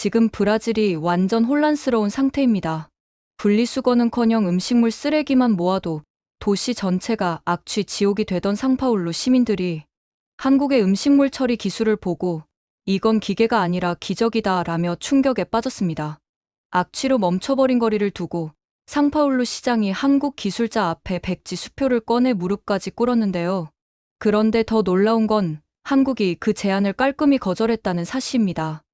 지금 브라질이 완전 혼란스러운 상태입니다. 분리수거는커녕 음식물 쓰레기만 모아도 도시 전체가 악취 지옥이 되던 상파울루 시민들이 한국의 음식물 처리 기술을 보고 이건 기계가 아니라 기적이다 라며 충격에 빠졌습니다. 악취로 멈춰버린 거리를 두고 상파울루 시장이 한국 기술자 앞에 백지 수표를 꺼내 무릎까지 꿇었는데요. 그런데 더 놀라운 건 한국이 그 제안을 깔끔히 거절했다는 사실입니다.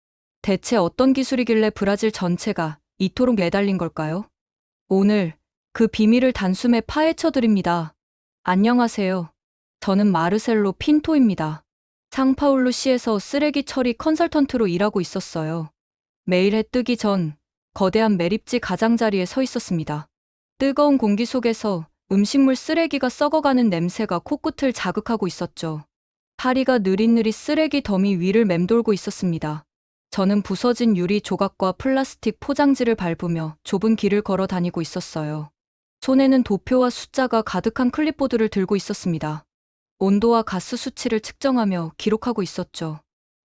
대체 어떤 기술이길래 브라질 전체가 이토록 매달린 걸까요? 오늘 그 비밀을 단숨에 파헤쳐 드립니다. 안녕하세요. 저는 마르셀로 핀토입니다. 상파울루 시에서 쓰레기 처리 컨설턴트로 일하고 있었어요. 매일 해 뜨기 전 거대한 매립지 가장자리에 서 있었습니다. 뜨거운 공기 속에서 음식물 쓰레기가 썩어가는 냄새가 코끝을 자극하고 있었죠. 파리가 느릿느릿 쓰레기 더미 위를 맴돌고 있었습니다. 저는 부서진 유리 조각과 플라스틱 포장지를 밟으며 좁은 길을 걸어 다니고 있었어요. 손에는 도표와 숫자가 가득한 클립보드를 들고 있었습니다. 온도와 가스 수치를 측정하며 기록하고 있었죠.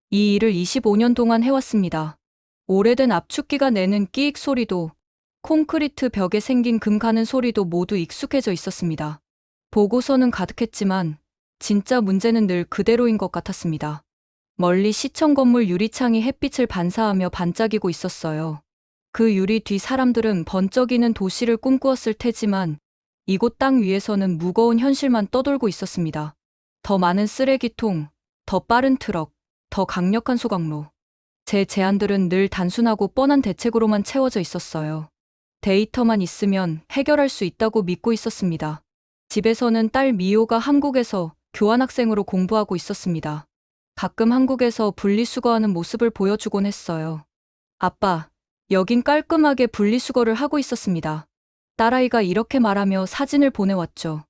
이 일을 25년 동안 해왔습니다. 오래된 압축기가 내는 끼익 소리도 콘크리트 벽에 생긴 금 가는 소리도 모두 익숙해져 있었습니다. 보고서는 가득했지만 진짜 문제는 늘 그대로인 것 같았습니다. 멀리 시청 건물 유리창이 햇빛을 반사하며 반짝이고 있었어요. 그 유리 뒤 사람들은 번쩍이는 도시를 꿈꾸었을 테지만 이곳 땅 위에서는 무거운 현실만 떠돌고 있었습니다. 더 많은 쓰레기통, 더 빠른 트럭, 더 강력한 소각로. 제 제안들은 늘 단순하고 뻔한 대책으로만 채워져 있었어요. 데이터만 있으면 해결할 수 있다고 믿고 있었습니다. 집에서는 딸 미호가 한국에서 교환학생으로 공부하고 있었습니다. 가끔 한국에서 분리수거하는 모습을 보여주곤 했어요. 아빠, 여긴 깔끔하게 분리수거를 하고 있었습니다. 딸아이가 이렇게 말하며 사진을 보내왔죠.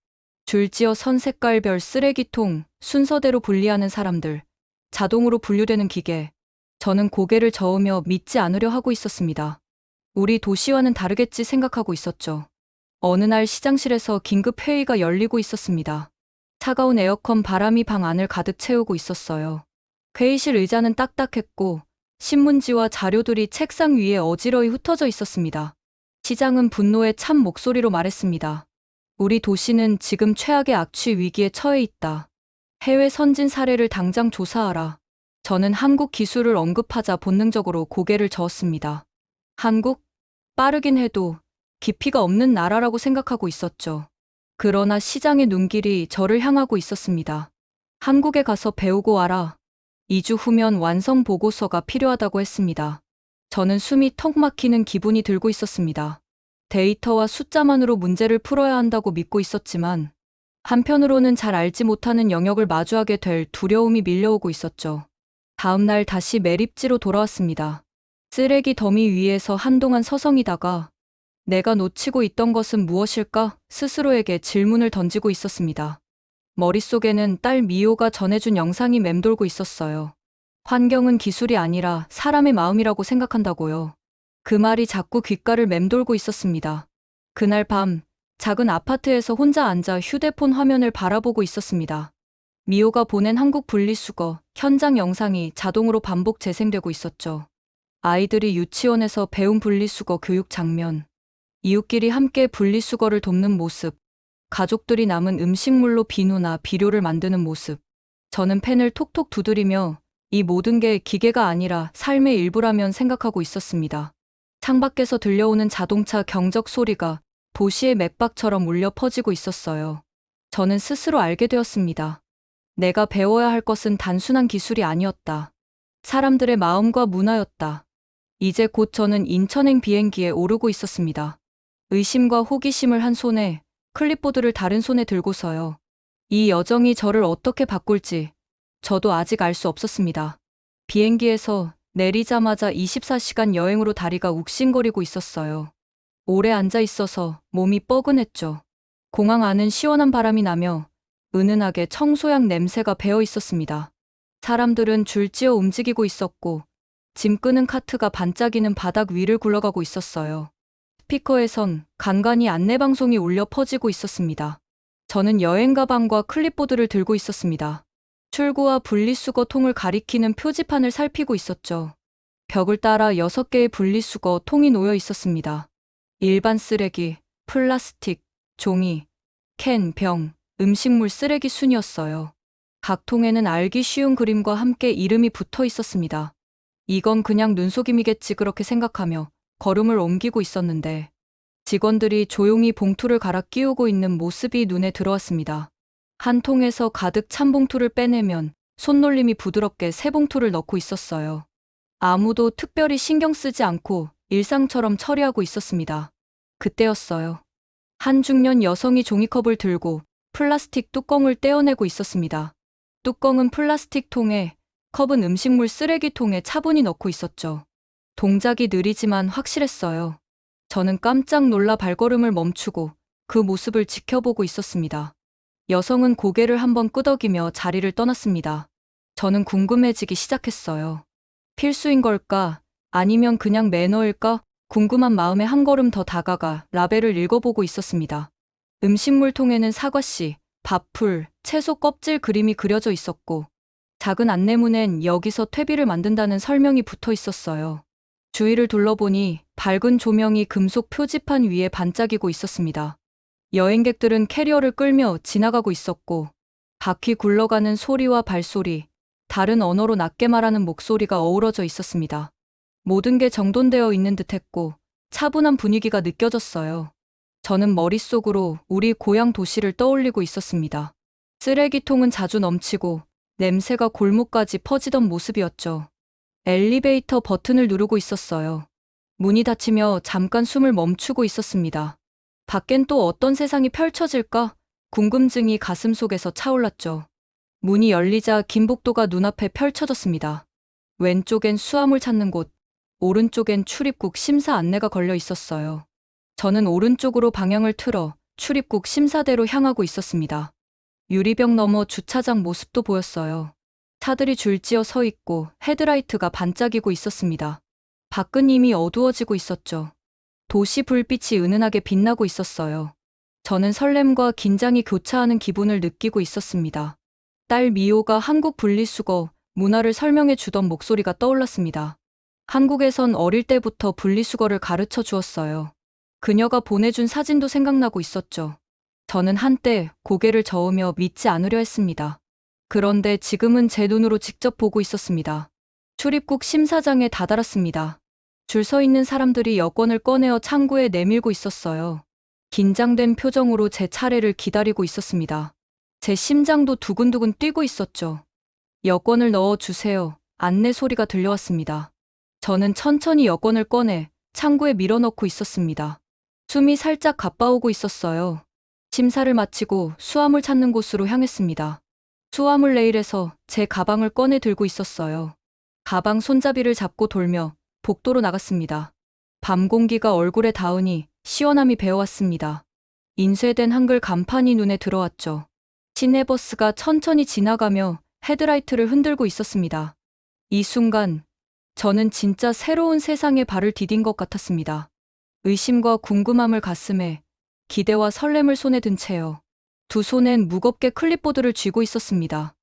줄지어 선 색깔별 쓰레기통, 순서대로 분리하는 사람들, 자동으로 분류되는 기계. 저는 고개를 저으며 믿지 않으려 하고 있었습니다. 우리 도시와는 다르겠지 생각하고 있었죠. 어느 날 시장실에서 긴급 회의가 열리고 있었습니다. 차가운 에어컨 바람이 방 안을 가득 채우고 있었어요. 회의실 의자는 딱딱했고 신문지와 자료들이 책상 위에 어지러이 흩어져 있었습니다. 시장은 분노에 찬 목소리로 말했습니다. 우리 도시는 지금 최악의 악취 위기에 처해 있다. 해외 선진 사례를 당장 조사하라. 저는 한국 기술을 언급하자 본능적으로 고개를 저었습니다. 한국? 빠르긴 해도 깊이가 없는 나라라고 생각하고 있었죠. 그러나 시장의 눈길이 저를 향하고 있었습니다. 한국에 가서 배우고 와라. 2주 후면 완성 보고서가 필요하다고 했습니다. 저는 숨이 턱 막히는 기분이 들고 있었습니다. 데이터와 숫자만으로 문제를 풀어야 한다고 믿고 있었지만 한편으로는 잘 알지 못하는 영역을 마주하게 될 두려움이 밀려오고 있었죠. 다음 날 다시 매립지로 돌아왔습니다. 쓰레기 더미 위에서 한동안 서성이다가 내가 놓치고 있던 것은 무엇일까 스스로에게 질문을 던지고 있었습니다. 머릿속에는 딸 미호가 전해준 영상이 맴돌고 있었어요. 환경은 기술이 아니라 사람의 마음이라고 생각한다고요. 그 말이 자꾸 귓가를 맴돌고 있었습니다. 그날 밤 작은 아파트에서 혼자 앉아 휴대폰 화면을 바라보고 있었습니다. 미호가 보낸 한국 분리수거 현장 영상이 자동으로 반복 재생되고 있었죠. 아이들이 유치원에서 배운 분리수거 교육 장면, 이웃끼리 함께 분리수거를 돕는 모습, 가족들이 남은 음식물로 비누나 비료를 만드는 모습. 저는 펜을 톡톡 두드리며 이 모든 게 기계가 아니라 삶의 일부라면 생각하고 있었습니다. 창밖에서 들려오는 자동차 경적 소리가 도시의 맥박처럼 울려 퍼지고 있었어요. 저는 스스로 알게 되었습니다. 내가 배워야 할 것은 단순한 기술이 아니었다. 사람들의 마음과 문화였다. 이제 곧 저는 인천행 비행기에 오르고 있었습니다. 의심과 호기심을 한 손에 클립보드를 다른 손에 들고서요. 이 여정이 저를 어떻게 바꿀지 저도 아직 알 수 없었습니다. 비행기에서 내리자마자 24시간 여행으로 다리가 욱신거리고 있었어요. 오래 앉아 있어서 몸이 뻐근했죠. 공항 안은 시원한 바람이 나며 은은하게 청소향 냄새가 배어 있었습니다. 사람들은 줄지어 움직이고 있었고 짐 끄는 카트가 반짝이는 바닥 위를 굴러가고 있었어요. 스피커에선 간간히 안내방송이 울려 퍼지고 있었습니다. 저는 여행 가방과 클립보드를 들고 있었습니다. 출구와 분리수거 통을 가리키는 표지판을 살피고 있었죠. 벽을 따라 6개의 분리수거 통이 놓여 있었습니다. 일반 쓰레기, 플라스틱, 종이, 캔, 병, 음식물 쓰레기 순이었어요. 각 통에는 알기 쉬운 그림과 함께 이름이 붙어 있었습니다. 이건 그냥 눈속임이겠지 그렇게 생각하며 걸음을 옮기고 있었는데 직원들이 조용히 봉투를 갈아 끼우고 있는 모습이 눈에 들어왔습니다. 한 통에서 가득 찬 봉투를 빼내면 손놀림이 부드럽게 새 봉투를 넣고 있었어요. 아무도 특별히 신경 쓰지 않고 일상처럼 처리하고 있었습니다. 그때였어요. 한 중년 여성이 종이컵을 들고 플라스틱 뚜껑을 떼어내고 있었습니다. 뚜껑은 플라스틱 통에, 컵은 음식물 쓰레기통에 차분히 넣고 있었죠. 동작이 느리지만 확실했어요. 저는 깜짝 놀라 발걸음을 멈추고 그 모습을 지켜보고 있었습니다. 여성은 고개를 한번 끄덕이며 자리를 떠났습니다. 저는 궁금해지기 시작했어요. 필수인 걸까? 아니면 그냥 매너일까? 궁금한 마음에 한 걸음 더 다가가 라벨을 읽어보고 있었습니다. 음식물 통에는 사과씨, 밥풀, 채소 껍질 그림이 그려져 있었고, 작은 안내문엔 여기서 퇴비를 만든다는 설명이 붙어 있었어요. 주위를 둘러보니 밝은 조명이 금속 표지판 위에 반짝이고 있었습니다. 여행객들은 캐리어를 끌며 지나가고 있었고, 바퀴 굴러가는 소리와 발소리, 다른 언어로 낮게 말하는 목소리가 어우러져 있었습니다. 모든 게 정돈되어 있는 듯 했고, 차분한 분위기가 느껴졌어요. 저는 머릿속으로 우리 고향 도시를 떠올리고 있었습니다. 쓰레기통은 자주 넘치고, 냄새가 골목까지 퍼지던 모습이었죠. 엘리베이터 버튼을 누르고 있었어요. 문이 닫히며 잠깐 숨을 멈추고 있었습니다. 밖엔 또 어떤 세상이 펼쳐질까? 궁금증이 가슴 속에서 차올랐죠. 문이 열리자 김복도가 눈앞에 펼쳐졌습니다. 왼쪽엔 수화물 찾는 곳, 오른쪽엔 출입국 심사 안내가 걸려 있었어요. 저는 오른쪽으로 방향을 틀어 출입국 심사대로 향하고 있었습니다. 유리병 너머 주차장 모습도 보였어요. 차들이 줄지어 서 있고 헤드라이트가 반짝이고 있었습니다. 밖은 이미 어두워지고 있었죠. 도시 불빛이 은은하게 빛나고 있었어요. 저는 설렘과 긴장이 교차하는 기분을 느끼고 있었습니다. 딸 미호가 한국 분리수거 문화를 설명해 주던 목소리가 떠올랐습니다. 한국에선 어릴 때부터 분리수거를 가르쳐 주었어요. 그녀가 보내준 사진도 생각나고 있었죠. 저는 한때 고개를 저으며 믿지 않으려 했습니다. 그런데 지금은 제 눈으로 직접 보고 있었습니다. 출입국 심사장에 다다랐습니다. 줄 서 있는 사람들이 여권을 꺼내어 창구에 내밀고 있었어요. 긴장된 표정으로 제 차례를 기다리고 있었습니다. 제 심장도 두근두근 뛰고 있었죠. 여권을 넣어 주세요. 안내 소리가 들려왔습니다. 저는 천천히 여권을 꺼내 창구에 밀어넣고 있었습니다. 숨이 살짝 가빠오고 있었어요. 심사를 마치고 수화물 찾는 곳으로 향했습니다. 수화물 레일에서 제 가방을 꺼내 들고 있었어요. 가방 손잡이를 잡고 돌며 복도로 나갔습니다. 밤 공기가 얼굴에 닿으니 시원함이 배어왔습니다. 인쇄된 한글 간판이 눈에 들어왔죠. 시내버스가 천천히 지나가며 헤드라이트를 흔들고 있었습니다. 이 순간 저는 진짜 새로운 세상에 발을 디딘 것 같았습니다. 의심과 궁금함을 가슴에 기대와 설렘을 손에 든 채요. 두 손엔 무겁게 클립보드를 쥐고 있었습니다.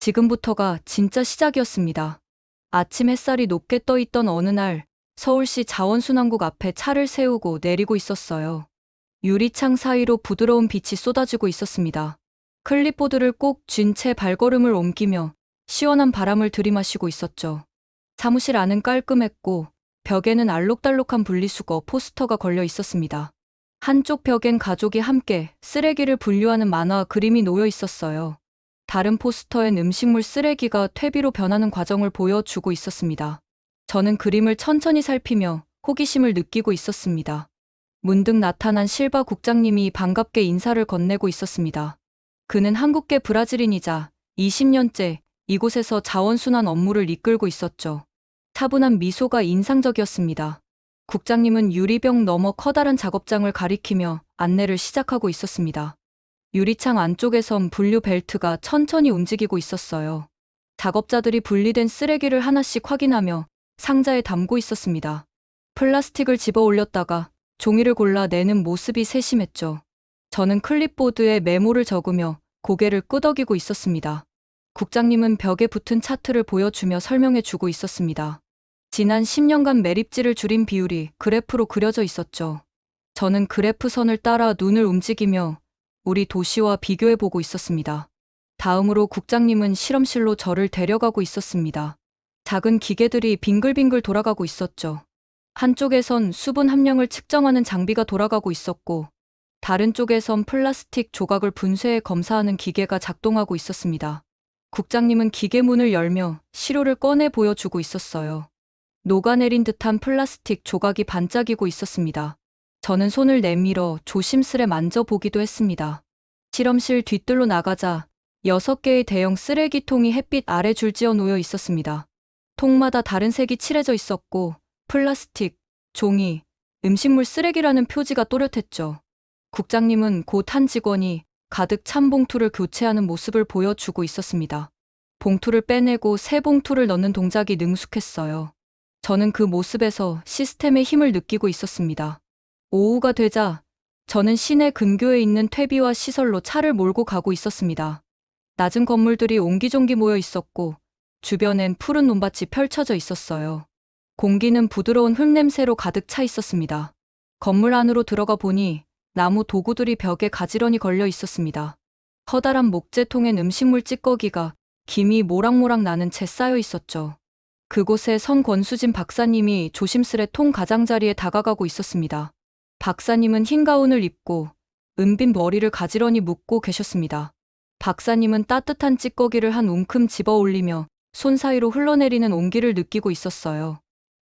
지금부터가 진짜 시작이었습니다. 아침 햇살이 높게 떠 있던 어느 날 서울시 자원순환국 앞에 차를 세우고 내리고 있었어요. 유리창 사이로 부드러운 빛이 쏟아지고 있었습니다. 클립보드를 꼭 쥔 채 발걸음을 옮기며 시원한 바람을 들이마시고 있었죠. 사무실 안은 깔끔했고 벽에는 알록달록한 분리수거 포스터가 걸려 있었습니다. 한쪽 벽엔 가족이 함께 쓰레기를 분류하는 만화 그림이 놓여 있었어요. 다른 포스터엔 음식물 쓰레기가 퇴비로 변하는 과정을 보여주고 있었습니다. 저는 그림을 천천히 살피며 호기심을 느끼고 있었습니다. 문득 나타난 실바 국장님이 반갑게 인사를 건네고 있었습니다. 그는 한국계 브라질인이자 20년째 이곳에서 자원순환 업무를 이끌고 있었죠. 차분한 미소가 인상적이었습니다. 국장님은 유리병 너머 커다란 작업장을 가리키며 안내를 시작하고 있었습니다. 유리창 안쪽에선 분류 벨트가 천천히 움직이고 있었어요. 작업자들이 분리된 쓰레기를 하나씩 확인하며 상자에 담고 있었습니다. 플라스틱을 집어 올렸다가 종이를 골라 내는 모습이 세심했죠. 저는 클립보드에 메모를 적으며 고개를 끄덕이고 있었습니다. 국장님은 벽에 붙은 차트를 보여주며 설명해 주고 있었습니다. 지난 10년간 매립지를 줄인 비율이 그래프로 그려져 있었죠. 저는 그래프 선을 따라 눈을 움직이며 우리 도시와 비교해 보고 있었습니다. 다음으로 국장님은 실험실로 저를 데려가고 있었습니다. 작은 기계들이 빙글빙글 돌아가고 있었죠. 한쪽에선 수분 함량을 측정하는 장비가 돌아가고 있었고, 다른 쪽에선 플라스틱 조각을 분쇄해 검사하는 기계가 작동하고 있었습니다. 국장님은 기계 문을 열며 시료를 꺼내 보여주고 있었어요. 녹아내린 듯한 플라스틱 조각이 반짝이고 있었습니다. 저는 손을 내밀어 조심스레 만져보기도 했습니다. 실험실 뒤뜰로 나가자 여섯 개의 대형 쓰레기통이 햇빛 아래 줄지어 놓여 있었습니다. 통마다 다른 색이 칠해져 있었고 플라스틱, 종이, 음식물 쓰레기라는 표지가 또렷했죠. 국장님은 곧 한 직원이 가득 찬 봉투를 교체하는 모습을 보여주고 있었습니다. 봉투를 빼내고 새 봉투를 넣는 동작이 능숙했어요. 저는 그 모습에서 시스템의 힘을 느끼고 있었습니다. 오후가 되자 저는 시내 근교에 있는 퇴비와 시설로 차를 몰고 가고 있었습니다. 낮은 건물들이 옹기종기 모여 있었고 주변엔 푸른 논밭이 펼쳐져 있었어요. 공기는 부드러운 흙냄새로 가득 차 있었습니다. 건물 안으로 들어가 보니 나무 도구들이 벽에 가지런히 걸려 있었습니다. 커다란 목재통엔 음식물 찌꺼기가 김이 모락모락 나는 채 쌓여 있었죠. 그곳에 선 권수진 박사님이 조심스레 통 가장자리에 다가가고 있었습니다. 박사님은 흰 가운을 입고 은빈 머리를 가지런히 묶고 계셨습니다. 박사님은 따뜻한 찌꺼기를 한 움큼 집어 올리며 손 사이로 흘러내리는 온기를 느끼고 있었어요.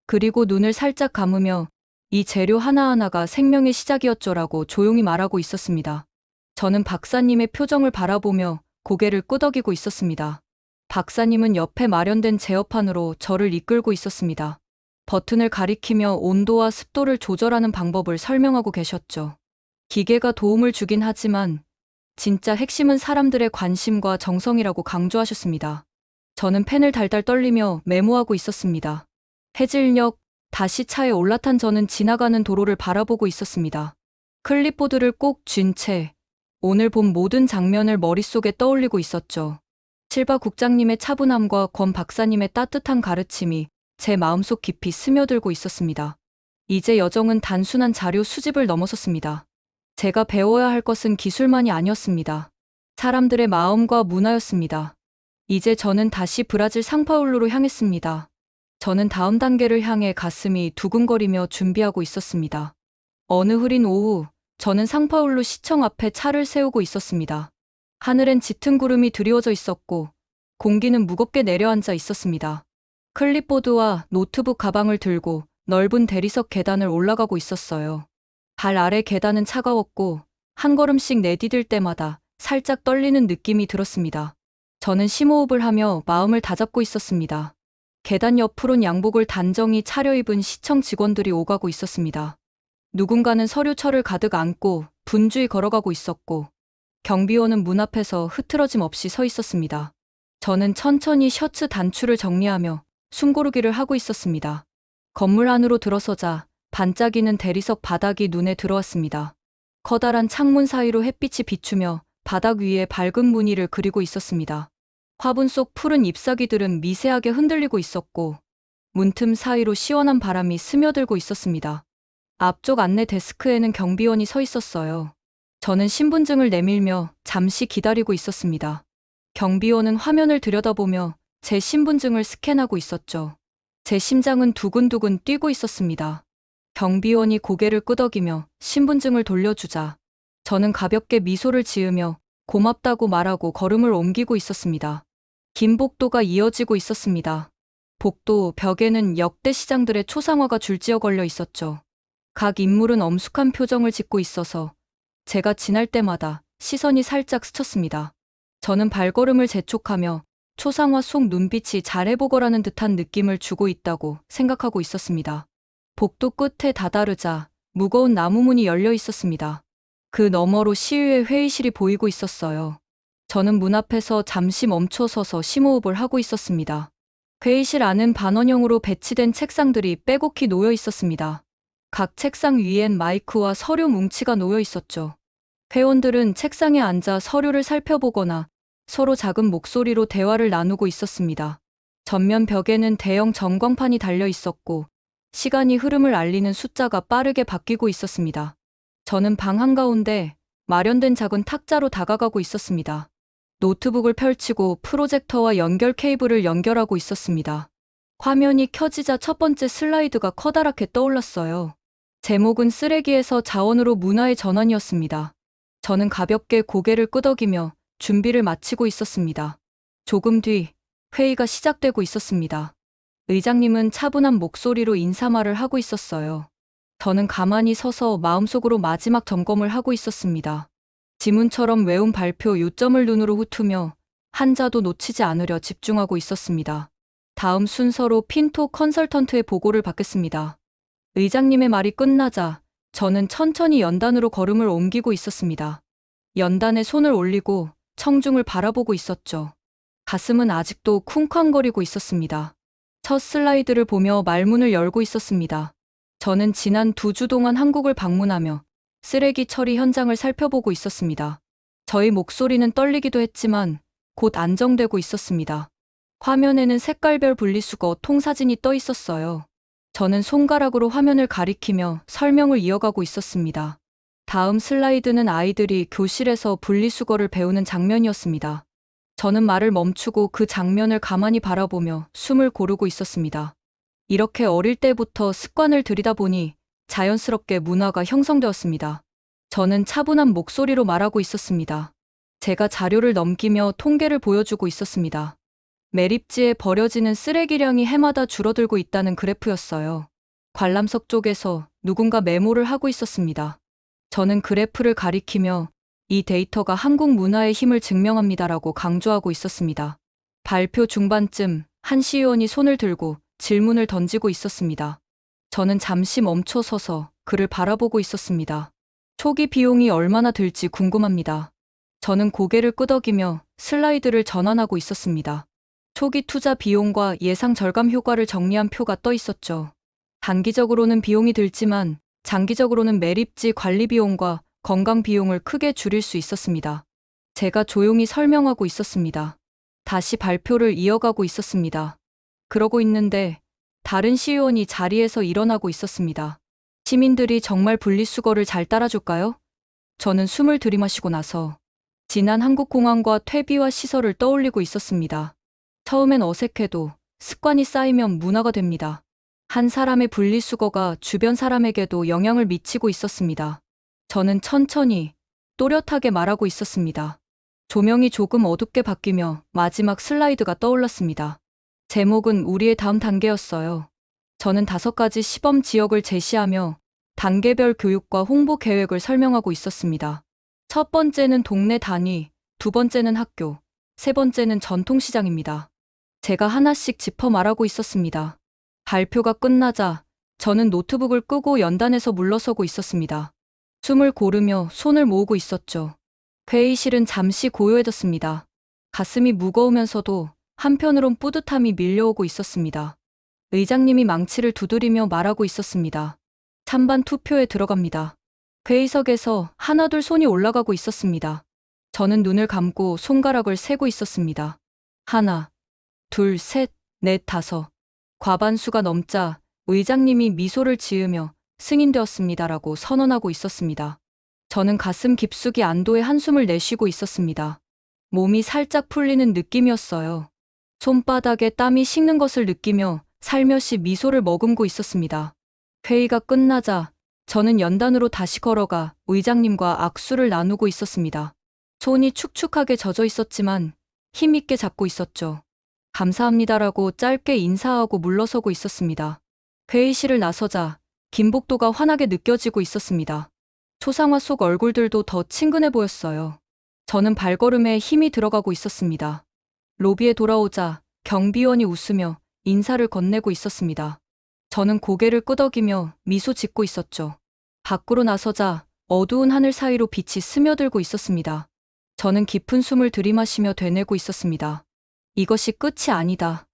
그리고 눈을 살짝 감으며 이 재료 하나하나가 생명의 시작이었죠라고 조용히 말하고 있었습니다. 저는 박사님의 표정을 바라보며 고개를 끄덕이고 있었습니다. 박사님은 옆에 마련된 제어판으로 저를 이끌고 있었습니다. 버튼을 가리키며 온도와 습도를 조절하는 방법을 설명하고 계셨죠. 기계가 도움을 주긴 하지만 진짜 핵심은 사람들의 관심과 정성이라고 강조하셨습니다. 저는 펜을 달달 떨리며 메모하고 있었습니다. 해질녘 다시 차에 올라탄 저는 지나가는 도로를 바라보고 있었습니다. 클립보드를 꼭 쥔 채 오늘 본 모든 장면을 머릿속에 떠올리고 있었죠. 실바 국장님의 차분함과 권 박사님의 따뜻한 가르침이 제 마음속 깊이 스며들고 있었습니다. 이제 여정은 단순한 자료 수집을 넘어섰습니다. 제가 배워야 할 것은 기술만이 아니었습니다. 사람들의 마음과 문화였습니다. 이제 저는 다시 브라질 상파울루로 향했습니다. 저는 다음 단계를 향해 가슴이 두근거리며 준비하고 있었습니다. 어느 흐린 오후, 저는 상파울루 시청 앞에 차를 세우고 있었습니다. 하늘엔 짙은 구름이 드리워져 있었고, 공기는 무겁게 내려앉아 있었습니다. 클립보드와 노트북 가방을 들고 넓은 대리석 계단을 올라가고 있었어요. 발 아래 계단은 차가웠고, 한 걸음씩 내디딜 때마다 살짝 떨리는 느낌이 들었습니다. 저는 심호흡을 하며 마음을 다잡고 있었습니다. 계단 옆으론 양복을 단정히 차려입은 시청 직원들이 오가고 있었습니다. 누군가는 서류철을 가득 안고 분주히 걸어가고 있었고, 경비원은 문 앞에서 흐트러짐 없이 서 있었습니다. 저는 천천히 셔츠 단추를 정리하며 숨고르기를 하고 있었습니다. 건물 안으로 들어서자 반짝이는 대리석 바닥이 눈에 들어왔습니다. 커다란 창문 사이로 햇빛이 비추며 바닥 위에 밝은 무늬를 그리고 있었습니다. 화분 속 푸른 잎사귀들은 미세하게 흔들리고 있었고 문틈 사이로 시원한 바람이 스며들고 있었습니다. 앞쪽 안내 데스크에는 경비원이 서 있었어요. 저는 신분증을 내밀며 잠시 기다리고 있었습니다. 경비원은 화면을 들여다보며 제 신분증을 스캔하고 있었죠. 제 심장은 두근두근 뛰고 있었습니다. 경비원이 고개를 끄덕이며 신분증을 돌려주자 저는 가볍게 미소를 지으며 고맙다고 말하고 걸음을 옮기고 있었습니다. 긴 복도가 이어지고 있었습니다. 복도 벽에는 역대 시장들의 초상화가 줄지어 걸려 있었죠. 각 인물은 엄숙한 표정을 짓고 있어서 제가 지날 때마다 시선이 살짝 스쳤습니다. 저는 발걸음을 재촉하며 초상화 속 눈빛이 잘해보거라는 듯한 느낌을 주고 있다고 생각하고 있었습니다. 복도 끝에 다다르자 무거운 나무 문이 열려 있었습니다. 그 너머로 시위의 회의실이 보이고 있었어요. 저는 문 앞에서 잠시 멈춰 서서 심호흡을 하고 있었습니다. 회의실 안은 반원형으로 배치된 책상들이 빼곡히 놓여 있었습니다. 각 책상 위엔 마이크와 서류 뭉치가 놓여 있었죠. 회원들은 책상에 앉아 서류를 살펴보거나 서로 작은 목소리로 대화를 나누고 있었습니다. 전면 벽에는 대형 전광판이 달려 있었고 시간이 흐름을 알리는 숫자가 빠르게 바뀌고 있었습니다. 저는 방 한가운데 마련된 작은 탁자로 다가가고 있었습니다. 노트북을 펼치고 프로젝터와 연결 케이블을 연결하고 있었습니다. 화면이 켜지자 첫 번째 슬라이드가 커다랗게 떠올랐어요. 제목은 쓰레기에서 자원으로 문화의 전환이었습니다. 저는 가볍게 고개를 끄덕이며 준비를 마치고 있었습니다. 조금 뒤 회의가 시작되고 있었습니다. 의장님은 차분한 목소리로 인사말을 하고 있었어요. 저는 가만히 서서 마음속으로 마지막 점검을 하고 있었습니다. 지문처럼 외운 발표 요점을 눈으로 훑으며 한자도 놓치지 않으려 집중하고 있었습니다. 다음 순서로 핀토 컨설턴트의 보고를 받겠습니다. 의장님의 말이 끝나자 저는 천천히 연단으로 걸음을 옮기고 있었습니다. 연단에 손을 올리고 청중을 바라보고 있었죠. 가슴은 아직도 쿵쾅거리고 있었습니다. 첫 슬라이드를 보며 말문을 열고 있었습니다. 저는 지난 두 주 동안 한국을 방문하며 쓰레기 처리 현장을 살펴보고 있었습니다. 저희 목소리는 떨리기도 했지만 곧 안정되고 있었습니다. 화면에는 색깔별 분리수거 통사진이 떠 있었어요. 저는 손가락으로 화면을 가리키며 설명을 이어가고 있었습니다. 다음 슬라이드는 아이들이 교실에서 분리수거를 배우는 장면이었습니다. 저는 말을 멈추고 그 장면을 가만히 바라보며 숨을 고르고 있었습니다. 이렇게 어릴 때부터 습관을 들이다 보니 자연스럽게 문화가 형성되었습니다. 저는 차분한 목소리로 말하고 있었습니다. 제가 자료를 넘기며 통계를 보여주고 있었습니다. 매립지에 버려지는 쓰레기량이 해마다 줄어들고 있다는 그래프였어요. 관람석 쪽에서 누군가 메모를 하고 있었습니다. 저는 그래프를 가리키며 이 데이터가 한국 문화의 힘을 증명합니다라고 강조하고 있었습니다. 발표 중반쯤 한 시의원이 손을 들고 질문을 던지고 있었습니다. 저는 잠시 멈춰 서서 그를 바라보고 있었습니다. 초기 비용이 얼마나 들지 궁금합니다. 저는 고개를 끄덕이며 슬라이드를 전환하고 있었습니다. 초기 투자 비용과 예상 절감 효과를 정리한 표가 떠 있었죠. 단기적으로는 비용이 들지만 장기적으로는 매립지 관리 비용과 건강 비용을 크게 줄일 수 있었습니다. 제가 조용히 설명하고 있었습니다. 다시 발표를 이어가고 있었습니다. 그러고 있는데 다른 시의원이 자리에서 일어나고 있었습니다. 시민들이 정말 분리수거를 잘 따라줄까요? 저는 숨을 들이마시고 나서 지난 한국공항과 퇴비와 시설을 떠올리고 있었습니다. 처음엔 어색해도 습관이 쌓이면 문화가 됩니다. 한 사람의 분리수거가 주변 사람에게도 영향을 미치고 있었습니다. 저는 천천히 또렷하게 말하고 있었습니다. 조명이 조금 어둡게 바뀌며 마지막 슬라이드가 떠올랐습니다. 제목은 우리의 다음 단계였어요. 저는 다섯 가지 시범 지역을 제시하며 단계별 교육과 홍보 계획을 설명하고 있었습니다. 첫 번째는 동네 단위, 두 번째는 학교, 세 번째는 전통시장입니다. 제가 하나씩 짚어 말하고 있었습니다. 발표가 끝나자 저는 노트북을 끄고 연단에서 물러서고 있었습니다. 숨을 고르며 손을 모으고 있었죠. 회의실은 잠시 고요해졌습니다. 가슴이 무거우면서도 한편으론 뿌듯함이 밀려오고 있었습니다. 의장님이 망치를 두드리며 말하고 있었습니다. 찬반 투표에 들어갑니다. 회의석에서 하나둘 손이 올라가고 있었습니다. 저는 눈을 감고 손가락을 세고 있었습니다. 하나, 둘, 셋, 넷, 다섯. 과반수가 넘자 의장님이 미소를 지으며 승인되었습니다라고 선언하고 있었습니다. 저는 가슴 깊숙이 안도의 한숨을 내쉬고 있었습니다. 몸이 살짝 풀리는 느낌이었어요. 손바닥에 땀이 식는 것을 느끼며 살며시 미소를 머금고 있었습니다. 회의가 끝나자 저는 연단으로 다시 걸어가 의장님과 악수를 나누고 있었습니다. 손이 축축하게 젖어 있었지만 힘있게 잡고 있었죠. 감사합니다라고 짧게 인사하고 물러서고 있었습니다. 회의실을 나서자 김복도가 환하게 느껴지고 있었습니다. 초상화 속 얼굴들도 더 친근해 보였어요. 저는 발걸음에 힘이 들어가고 있었습니다. 로비에 돌아오자 경비원이 웃으며 인사를 건네고 있었습니다. 저는 고개를 끄덕이며 미소 짓고 있었죠. 밖으로 나서자 어두운 하늘 사이로 빛이 스며들고 있었습니다. 저는 깊은 숨을 들이마시며 되뇌고 있었습니다. 이것이 끝이 아니다.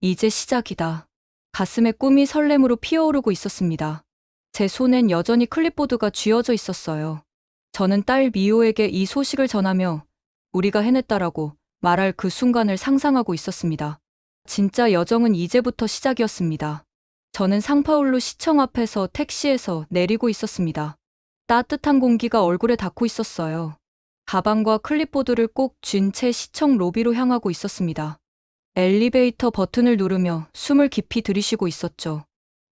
이제 시작이다. 가슴에 꿈이 설렘으로 피어오르고 있었습니다. 제 손엔 여전히 클립보드가 쥐어져 있었어요. 저는 딸 미호에게 이 소식을 전하며 우리가 해냈다라고 말할 그 순간을 상상하고 있었습니다. 진짜 여정은 이제부터 시작이었습니다. 저는 상파울루 시청 앞에서 택시에서 내리고 있었습니다. 따뜻한 공기가 얼굴에 닿고 있었어요. 가방과 클립보드를 꼭 쥔 채 시청 로비로 향하고 있었습니다. 엘리베이터 버튼을 누르며 숨을 깊이 들이쉬고 있었죠.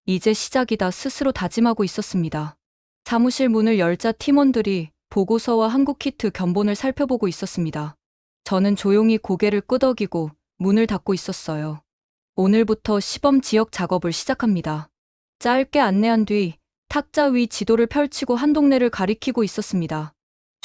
이제 시작이다 스스로 다짐하고 있었습니다. 사무실 문을 열자 팀원들이 보고서와 한국 키트 견본을 살펴보고 있었습니다. 저는 조용히 고개를 끄덕이고 문을 닫고 있었어요. 오늘부터 시범 지역 작업을 시작합니다. 짧게 안내한 뒤 탁자 위 지도를 펼치고 한 동네를 가리키고 있었습니다.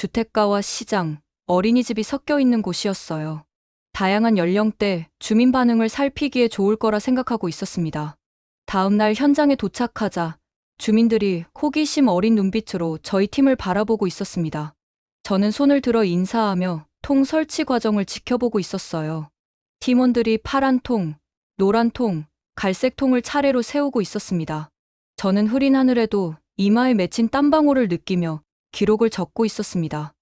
주택가와 시장, 어린이집이 섞여 있는 곳이었어요. 다양한 연령대, 주민 반응을 살피기에 좋을 거라 생각하고 있었습니다. 다음 날 현장에 도착하자 주민들이 호기심 어린 눈빛으로 저희 팀을 바라보고 있었습니다. 저는 손을 들어 인사하며 통 설치 과정을 지켜보고 있었어요. 팀원들이 파란 통, 노란 통, 갈색 통을 차례로 세우고 있었습니다. 저는 흐린 하늘에도 이마에 맺힌 땀방울을 느끼며 기록을 적고 있었습니다.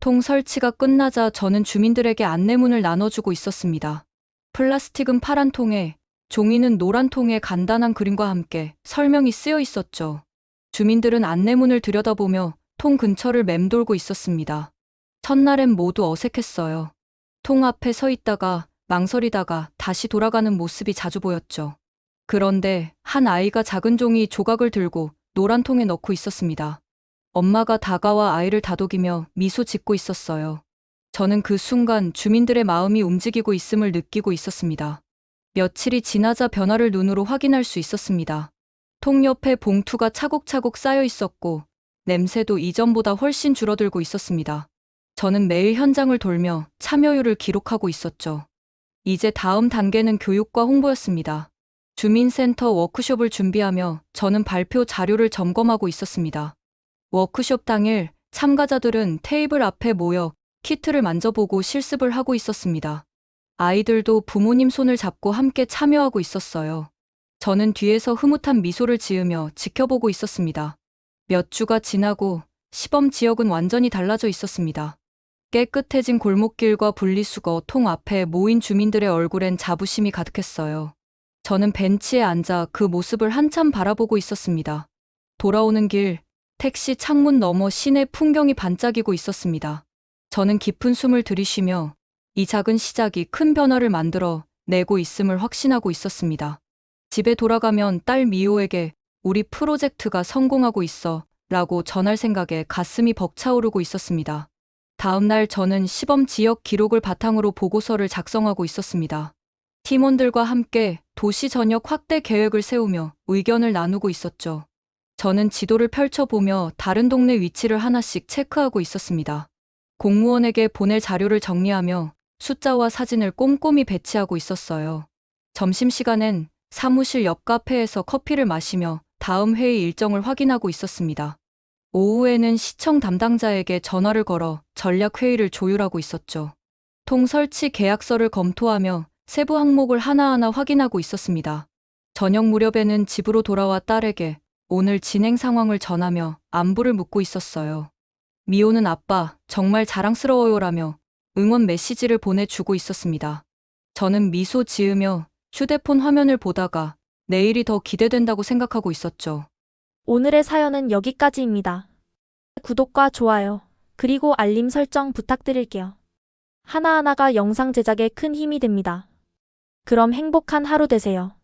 통 설치가 끝나자 저는 주민들에게 안내문을 나눠주고 있었습니다. 플라스틱은 파란 통에, 종이는 노란 통에 간단한 그림과 함께 설명이 쓰여 있었죠. 주민들은 안내문을 들여다보며 통 근처를 맴돌고 있었습니다. 첫날엔 모두 어색했어요. 통 앞에 서 있다가 망설이다가 다시 돌아가는 모습이 자주 보였죠. 그런데 한 아이가 작은 종이 조각을 들고 노란 통에 넣고 있었습니다. 엄마가 다가와 아이를 다독이며 미소 짓고 있었어요. 저는 그 순간 주민들의 마음이 움직이고 있음을 느끼고 있었습니다. 며칠이 지나자 변화를 눈으로 확인할 수 있었습니다. 통 옆에 봉투가 차곡차곡 쌓여 있었고 냄새도 이전보다 훨씬 줄어들고 있었습니다. 저는 매일 현장을 돌며 참여율을 기록하고 있었죠. 이제 다음 단계는 교육과 홍보였습니다. 주민센터 워크숍을 준비하며 저는 발표 자료를 점검하고 있었습니다. 워크숍 당일 참가자들은 테이블 앞에 모여 키트를 만져보고 실습을 하고 있었습니다. 아이들도 부모님 손을 잡고 함께 참여하고 있었어요. 저는 뒤에서 흐뭇한 미소를 지으며 지켜보고 있었습니다. 몇 주가 지나고 시범 지역은 완전히 달라져 있었습니다. 깨끗해진 골목길과 분리수거 통 앞에 모인 주민들의 얼굴엔 자부심이 가득했어요. 저는 벤치에 앉아 그 모습을 한참 바라보고 있었습니다. 돌아오는 길, 택시 창문 너머 시내 풍경이 반짝이고 있었습니다. 저는 깊은 숨을 들이쉬며 이 작은 시작이 큰 변화를 만들어 내고 있음을 확신하고 있었습니다. 집에 돌아가면 딸 미호에게 우리 프로젝트가 성공하고 있어 라고 전할 생각에 가슴이 벅차오르고 있었습니다. 다음 날 저는 시범 지역 기록을 바탕으로 보고서를 작성하고 있었습니다. 팀원들과 함께 도시 전역 확대 계획을 세우며 의견을 나누고 있었죠. 저는 지도를 펼쳐보며 다른 동네 위치를 하나씩 체크하고 있었습니다. 공무원에게 보낼 자료를 정리하며 숫자와 사진을 꼼꼼히 배치하고 있었어요. 점심시간엔 사무실 옆 카페에서 커피를 마시며 다음 회의 일정을 확인하고 있었습니다. 오후에는 시청 담당자에게 전화를 걸어 전략 회의를 조율하고 있었죠. 통 설치 계약서를 검토하며 세부 항목을 하나하나 확인하고 있었습니다. 저녁 무렵에는 집으로 돌아와 딸에게 오늘 진행 상황을 전하며 안부를 묻고 있었어요. 미호는 아빠, 정말 자랑스러워요라며 응원 메시지를 보내주고 있었습니다. 저는 미소 지으며 휴대폰 화면을 보다가 내일이 더 기대된다고 생각하고 있었죠. 오늘의 사연은 여기까지입니다. 구독과 좋아요, 그리고 알림 설정 부탁드릴게요. 하나하나가 영상 제작에 큰 힘이 됩니다. 그럼 행복한 하루 되세요.